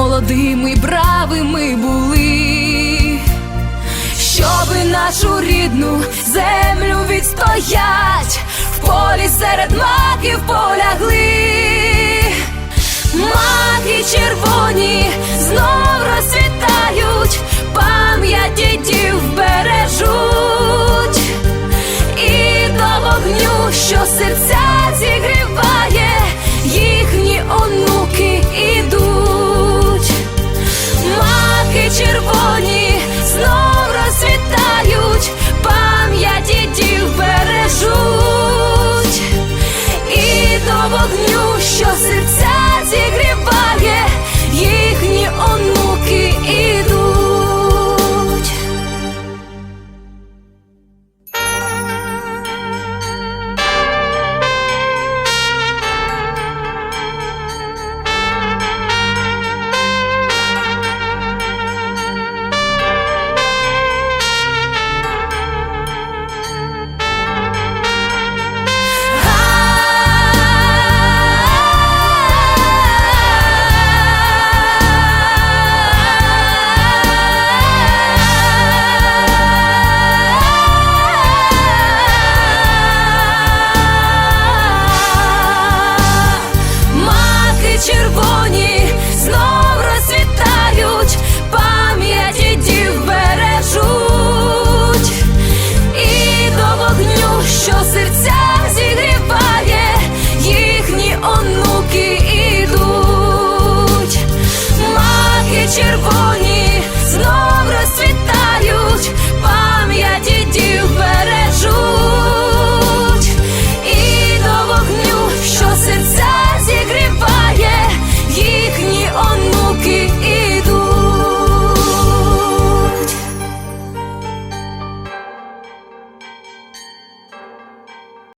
молодими, бравими були, щоби нашу рідну землю відстоять, в полі серед маків полягли, маки червоні знов розцвітають, пам'яті дітів бережуть, і до вогню, що серця. вогню, що серця зігріває їхні онуки. червоні знов розцвітають, пам'яті дів бережуть, і до вогню, що серця зігріває, їхні онуки ідуть, маки червоні.